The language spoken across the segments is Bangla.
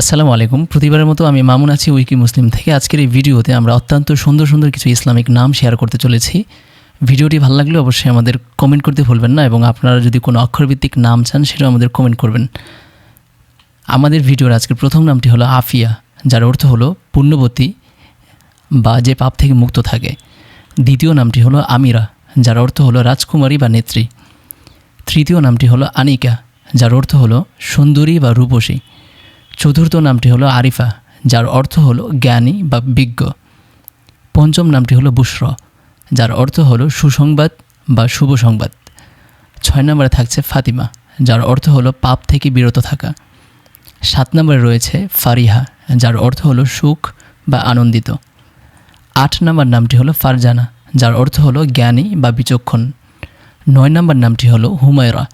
আসসালামু আলাইকুম। প্রতিবারের মতো আমি মামুন আছি উইকি মুসলিম থেকে। আজকের এই ভিডিওতে আমরা অত্যন্ত সুন্দর সুন্দর কিছু ইসলামিক নাম শেয়ার করতে চলেছি। ভিডিওটি ভালো লাগলে অবশ্যই আমাদের কমেন্ট করতে ভুলবেন না এবং আপনারা যদি কোনো অক্ষরভিত্তিক নাম চান, সেটাও আমাদের কমেন্ট করবেন। আমাদের ভিডিওর আজকের প্রথম নামটি হলো আফিয়া, যার অর্থ হলো পুণ্যবতী বা যে পাপ থেকে মুক্ত থাকে। দ্বিতীয় নামটি হলো আমিরা, যার অর্থ হলো রাজকুমারী বা নেত্রী। তৃতীয় নামটি হলো আনিকা, যার অর্থ হলো সুন্দরী বা রূপসী। চতুর্থ নামটি হলো আরিফা, যার অর্থ হলো জ্ঞানী বা বিজ্ঞ। পঞ্চম নামটি হলো বুশর যার অর্থ হলো সুসংবাদ বা শুভ সংবাদ। ছয় নম্বরে থাকছে ফাতিমা, যার অর্থ হলো পাপ থেকে বিরত থাকা। সাত নম্বরে রয়েছে ফারিহা, যার অর্থ হলো সুখ বা আনন্দিত। আট নম্বর নামটি হলো ফারজানা, যার অর্থ হলো জ্ঞানী বা বিচক্ষণ। নয় নম্বর নামটি হলো হুমায়রা,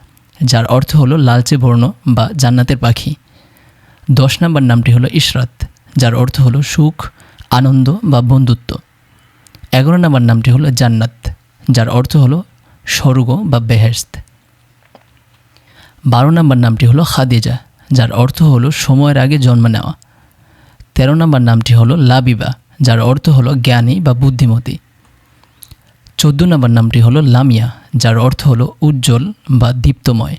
যার অর্থ হলো লালচে বর্ণ বা জান্নাতের পাখি। দশ নম্বর নামটি হলো ইশরাত, যার অর্থ হলো সুখ, আনন্দ বা বন্ধুত্ব। এগারো নম্বর নামটি হলো জান্নাত, যার অর্থ হলো স্বর্গ বা বেহেস্ত বারো নম্বর নামটি হলো খাদিজা, যার অর্থ হলো সময়ের আগে জন্ম নেওয়া। তেরো নম্বর নামটি হলো লাবিবা, যার অর্থ হলো জ্ঞানী বা বুদ্ধিমতী। চোদ্দ নম্বর নামটি হলো লামিয়া, যার অর্থ হলো উজ্জ্বল বা দীপ্তময়।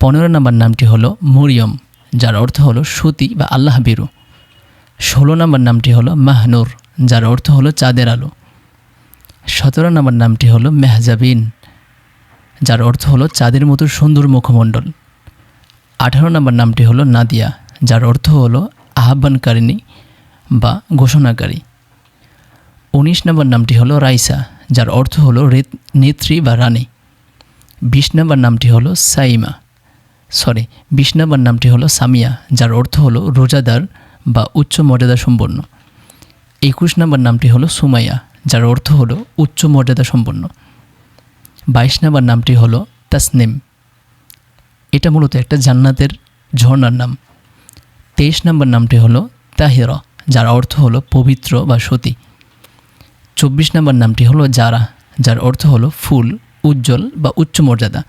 পনেরো নম্বর নামটি হলো মরিয়ম যার অর্থ হলো সতী বা আল্লাহ বিরু। ষোলো নম্বর নামটি হলো মাহনুর, যার অর্থ হলো চাঁদের আলো। সতেরো নম্বর নামটি হলো মেহজাবিন, যার অর্থ হলো চাঁদের মতো সুন্দর মুখমণ্ডল। আঠারো নম্বর নামটি হলো নাদিয়া, যার অর্থ হলো আহ্বানকারিণী বা ঘোষণাকারী। উনিশ নম্বর নামটি হলো রাইসা, যার অর্থ হলো নেত্রী বা রানী। বিশ নম্বর নামটি হলো সাইমা সরি বিশ নম্বর নামটি হলো সামিয়া, যার অর্থ হলো রোজাদার বা উচ্চ মর্যাদা সম্পন্ন। একুশ নম্বর নামটি হলো সুমাইয়া, যার অর্থ হলো উচ্চ মর্যাদা সম্পন্ন। বাইশ নম্বর নামটি হলো তাসনিম। এটা মূলত একটা জান্নাতের ঝর্ণার নাম। তেইশ নম্বর নামটি হলো তাহিরা, যার অর্থ হলো পবিত্র বা সতী। চব্বিশ নম্বর নামটি হলো জারা, যার অর্থ হলো ফুল, উজ্জ্বল বা উচ্চ মর্যাদা।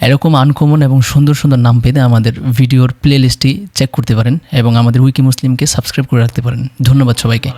এরকম আনকমন এবং সুন্দর সুন্দর নাম পেতে আমাদের ভিডিওর প্লে লিস্টটি চেক করতে পারেন এবং আমাদের উইকি মুসলিমকে সাবস্ক্রাইব করে রাখতে পারেন। ধন্যবাদ সবাইকে।